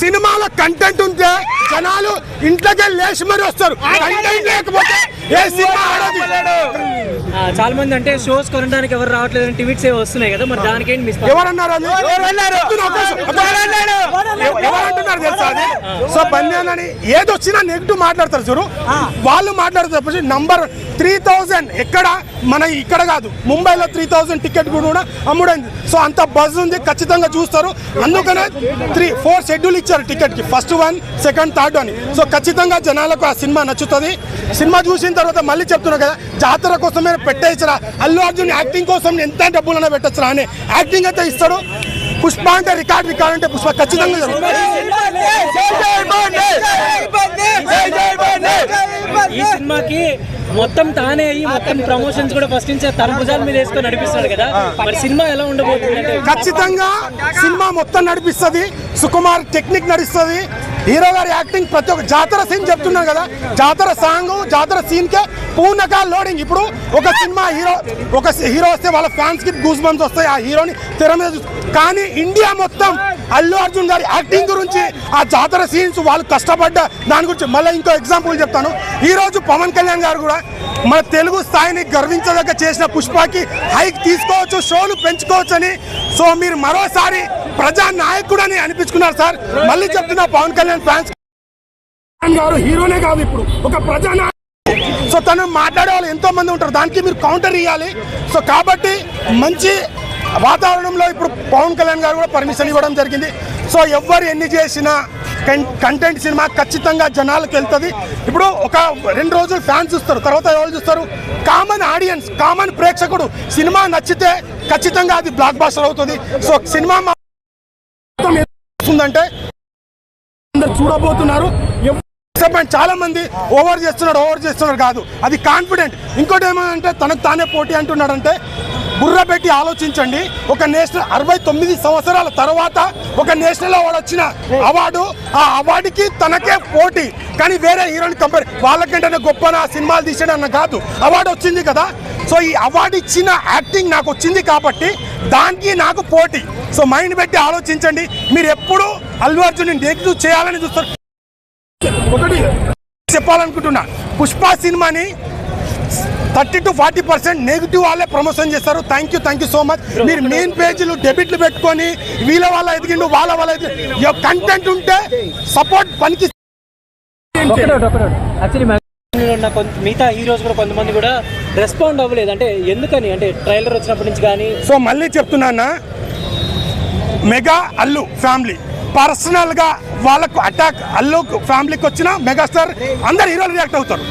సినిమాలో కంటెంట్ ఉంటే జనాలు ఇంట్లోకి లేచి మరి వస్తారు. కంటెంట్ లేకపోతే ఏ సినిమా ఆడదు. ఆ, చాలా మంది అంటే షోస్ కొనడానికి ఎవరు రావట్లేదు ట్వీట్స్ ఏ వస్తున్నాయి కదా మరి దానికి ఏంటి మీ స్పందన? ఎవరన్నారు అది చెప్తున్నా ఒక్క నిమిషం. ఎవ- ఎవరంటున్నారు తెలుసా అది సో బందేనని ఏది వచ్చినా నెగిటివ్ మాట్లాడతారు చూడు. వాళ్ళు మాట్లాడతారు తప్ప నంబర్ త్రీ థౌజండ్ ఎక్కడ? మన ఇక్కడ కాదు. ముంబైలో త్రీ థౌజండ్ టికెట్ కూడా అమ్ముడైంది. సో అంత బజ్ ఉంది ఖచ్చితంగా చూస్తారు. అందుకనే త్రీ ఫోర్ షెడ్యూల్ ఇచ్చారు టికెట్కి. ఫస్ట్ వన్ సెకండ్ థర్డ్ అని సో ఖచ్చితంగా జనాలకు ఆ సినిమా నచ్చుతుంది. సినిమా చూసిన తర్వాత మళ్ళీ చెప్తున్నా కదా జాతర కోసమే పెట్టేయచ్చరా అల్లు అర్జున్ యాక్టింగ్ కోసం ఎంత డబ్బులైనా పెట్టచ్చురా అని. యాక్టింగ్ అయితే ఇస్తాడు. పుష్ప అంటే రికార్డ్ రికార్డ్ అంటే పుష్ప ఖచ్చితంగా. ఈ సినిమాకి మొత్తం తానే అయ్యి మొత్తం ప్రమోషన్స్ కూడా ఫస్ట్ నుంచి తన భుజాల మీద వేసుకొని నడిపిస్తాడు కదా. మరి సినిమా ఎలా ఉండబోతుంది? ఖచ్చితంగా సినిమా మొత్తం నడిపిస్తుంది. సుకుమార్ టెక్నిక్ నడుస్తుంది. హీరో గారి యాక్టింగ్ ప్రతి ఒక్క జాతర సీన్ చెప్తున్నాను కదా. జాతర సాంగ్ జాతర సీన్ కే పూర్ణకాల లోడింగ్. ఇప్పుడు ఒక సినిమా హీరో ఒక హీరో వస్తే వాళ్ళ ఫ్యాన్స్కి గూస్ బంప్స్ వస్తాయి ఆ హీరోని తెర మీద కానీ ఇండియా మొత్తం అల్లు అర్జున్ గారి యాక్టింగ్ గురించి ఆ జాతర సీన్స్ వాళ్ళు కష్టపడ్డ దాని గురించి మళ్ళీ ఇంకో ఎగ్జాంపుల్ చెప్తాను. ఈరోజు పవన్ కళ్యాణ్ గారు కూడా మన తెలుగు స్థాయిని గర్వించదగ్గ చేసిన పుష్పకి హైక్ తీసుకోవచ్చు షోలు పెంచుకోవచ్చు అని సో మీరు మరోసారి ప్రజా నాయకుడు అని అనిపించుకున్నారు సార్. మళ్ళీ చెప్తున్నా పవన్ కళ్యాణ్ ఫ్యాన్స్. గారు హీరోనే కాదు ఇప్పుడు ఒక ప్రజా నాయకుడు సో తను మాట్లాడే వాళ్ళు ఎంతో మంది ఉంటారు. దానికి మీరు కౌంటర్ ఇవ్వాలి సో కాబట్టి మంచి వాతావరణంలో ఇప్పుడు పవన్ కళ్యాణ్ గారు కూడా పర్మిషన్ ఇవ్వడం జరిగింది. సో ఎవ్వరు ఎన్ని చేసినా కంటెంట్ సినిమా ఖచ్చితంగా జనాలకు వెళ్తుంది. ఇప్పుడు ఒక రెండు రోజులు ఫ్యాన్స్ చూస్తారు తర్వాత ఎవరు చూస్తారు? కామన్ ఆడియన్స్ కామన్ ప్రేక్షకుడు. సినిమా నచ్చితే ఖచ్చితంగా అది బ్లాక్ బాస్టర్ అవుతుంది. సో సినిమా అంటే అందరు చూడబోతున్నారు. డిసప్పాయింట్ చాలా మంది ఓవర్ చేస్తున్నాడు ఓవర్ చేస్తున్నాడు కాదు. అది కాన్ఫిడెంట్. ఇంకోటి ఏమంటే తనకు తానే పోటీ అంటున్నాడంటే బుర్ర పెట్టి ఆలోచించండి. ఒక నేషనల్ అరవై తొమ్మిది సంవత్సరాల తర్వాత ఒక నేషనల్ అవార్డు వచ్చిన అవార్డు ఆ అవార్డుకి తనకే పోటీ. కానీ వేరే హీరోని కంపేర్ వాళ్ళకంటే గొప్ప నా సినిమాలు తీసాడన్న కాదు. అవార్డు వచ్చింది కదా. సో ఈ అవార్డు ఇచ్చిన యాక్టింగ్ నాకు వచ్చింది కాబట్టి దానికి నాకు పోటీ. సో మైండ్ పెట్టి ఆలోచించండి. మీరు ఎప్పుడు అల్లు అర్జున్ నెగిటివ్ చేయాలని చూస్తారు. ఒకటి చెప్పాలనుకుంటున్నా. పుష్ప సినిమాని thirty to forty percent negative వాళ్ళే ప్రమోషన్ చేస్తారు. Thank you thank you so much మీరు మెయిన్ పేజీలు డెబిట్లు పెట్టుకొని వీళ్ళ వాళ్ళ ఎదిగిండు వాళ్ళ వాళ్ళ ఎదిగిండు కంటెంట్ ఉంటే సపోర్ట్ పనికి మిగతా హీరోస్ కూడా కొంతమంది కూడా రెస్పాండ్ అవ్వలేదు. అంటే ఎందుకని? అంటే ట్రైలర్ వచ్చినప్పటి నుంచి కానీ సో మళ్ళీ చెప్తున్నానా మెగా అల్లు ఫ్యామిలీ పర్సనల్గా వాళ్ళకు అటాక్ అల్లు ఫ్యామిలీకి వచ్చిన మెగాస్టార్ అందరు హీరోలు రియాక్ట్ అవుతారు.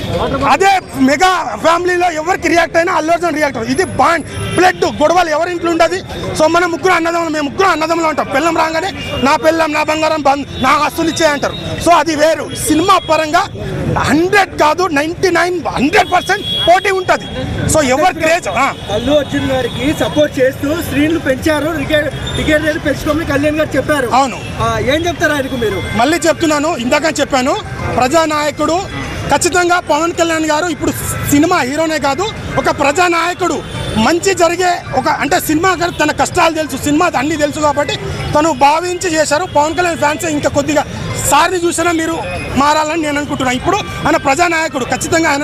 అదే మెగా ఫ్యామిలీలో ఎవరికి రియాక్ట్ అయినా అల్లు అర్జున్ రియాక్ట్ అవుతారు. ఇది బాండ్ బ్లడ్ గొడవలు ఎవరి ఇంట్లో ఉండదు. సో మన ముగ్గురు అన్నదమ్ములు మేము ముగ్గురు అన్నదమ్ములు ఉంటాం. పిల్లం రాగానే నా పిల్లం నా బంగారం బంద్ నా ఆస్తులు ఇచ్చే అంటారు. సో అది వేరు. సినిమా పరంగా హండ్రెడ్ కాదు నైన్టీ నైన్ హండ్రెడ్ పర్సెంట్ పోటీ ఉంటుంది. సో ఎవరి క్రేజ్ అల్లు అర్జున్ గారికి సపోర్ట్ చేస్తూ స్క్రీన్లు పెంచారు. టికెట్ టికెట్ రేట్లు పెంచుకోమని కళ్యాణ్ గారు చెప్పారు. అవును. ఏం చెప్తారు ఆయనకు మీరు? మళ్ళీ చెప్తున్నాను ఇందాక చెప్పాను ప్రజానాయకుడు ఖచ్చితంగా పవన్ కళ్యాణ్ గారు ఇప్పుడు సినిమా హీరోనే కాదు ఒక ప్రజానాయకుడు. మంచి జరిగే ఒక అంటే సినిమా గారు తన కష్టాలు తెలుసు సినిమా అన్ని తెలుసు కాబట్టి తను భావించి చేశారు. పవన్ కళ్యాణ్ ఫ్యాన్స్ ఇంకా కొద్దిగా సార్ని చూసినా మీరు మారాలని నేను అనుకుంటున్నాను ఇప్పుడు ఆయన ప్రజానాయకుడు ఖచ్చితంగా ఆయన